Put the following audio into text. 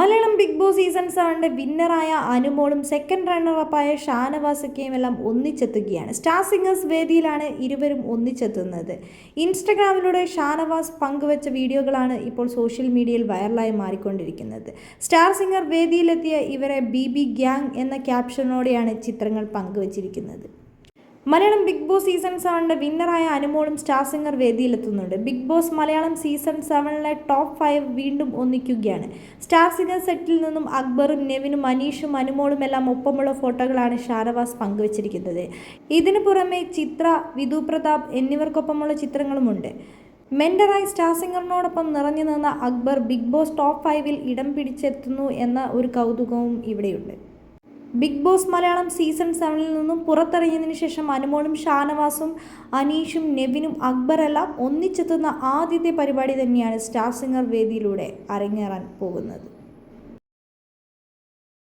Malayalam big boss season സെവന്റെ വിന്നറായ അനുമോളും സെക്കൻഡ് റണ്ണറപ്പായ ഷാനവാസക്കയും എല്ലാം ഒന്നിച്ചെത്തുകയാണ്. സ്റ്റാർ സിംഗേഴ്സ് വേദിയിലാണ് ഇരുവരും ഒന്നിച്ചെത്തുന്നത്. ഇൻസ്റ്റഗ്രാമിലൂടെ ഷാനവാസ് പങ്കുവച്ച വീഡിയോകളാണ് ഇപ്പോൾ സോഷ്യൽ മീഡിയയിൽ വൈറലായി മാറിക്കൊണ്ടിരിക്കുന്നത്. സ്റ്റാർ സിംഗർ വേദിയിലെത്തിയ ഇവരെ ബി ബി ഗ്യാങ് എന്ന ക്യാപ്ഷനോടെയാണ് ചിത്രങ്ങൾ പങ്കുവച്ചിരിക്കുന്നത്. മലയാളം ബിഗ് ബോസ് സീസൺ സെവനിലെ വിന്നറായ അനുമോളും സ്റ്റാർ സിംഗർ വേദിയിലെത്തുന്നുണ്ട്. ബിഗ് ബോസ് മലയാളം സീസൺ സെവനിലെ ടോപ്പ് ഫൈവ് വീണ്ടും ഒന്നിക്കുകയാണ്. സ്റ്റാർ സിംഗർ സെറ്റിൽ നിന്നും അക്ബറും നെവിനും അനീഷും അനുമോളും എല്ലാം ഒപ്പമുള്ള ഫോട്ടോകളാണ് ഷാരവാസ് പങ്കുവച്ചിരിക്കുന്നത്. ഇതിനു പുറമെ ചിത്ര വിധു പ്രതാപ് എന്നിവർക്കൊപ്പമുള്ള ചിത്രങ്ങളുമുണ്ട്. മെൻഡറായി സ്റ്റാർ സിംഗറിനോടൊപ്പം നിറഞ്ഞു നിന്ന അക്ബർ ബിഗ് ബോസ് ടോപ്പ് ഫൈവിൽ ഇടം പിടിച്ചെത്തുന്നു എന്ന ഒരു കൗതുകവും ഇവിടെയുണ്ട്. ബിഗ് ബോസ് മലയാളം സീസൺ സെവനിൽ നിന്നും പുറത്തിറങ്ങിയതിനു ശേഷം അനുമോളും ഷാനവാസും അനീഷും നെവിനും അക്ബറെല്ലാം ഒന്നിച്ചെത്തുന്ന ആദ്യത്തെ പരിപാടി തന്നെയാണ് സ്റ്റാർ സിംഗർ വേദിയിലൂടെ അരങ്ങേറാൻ പോകുന്നത്.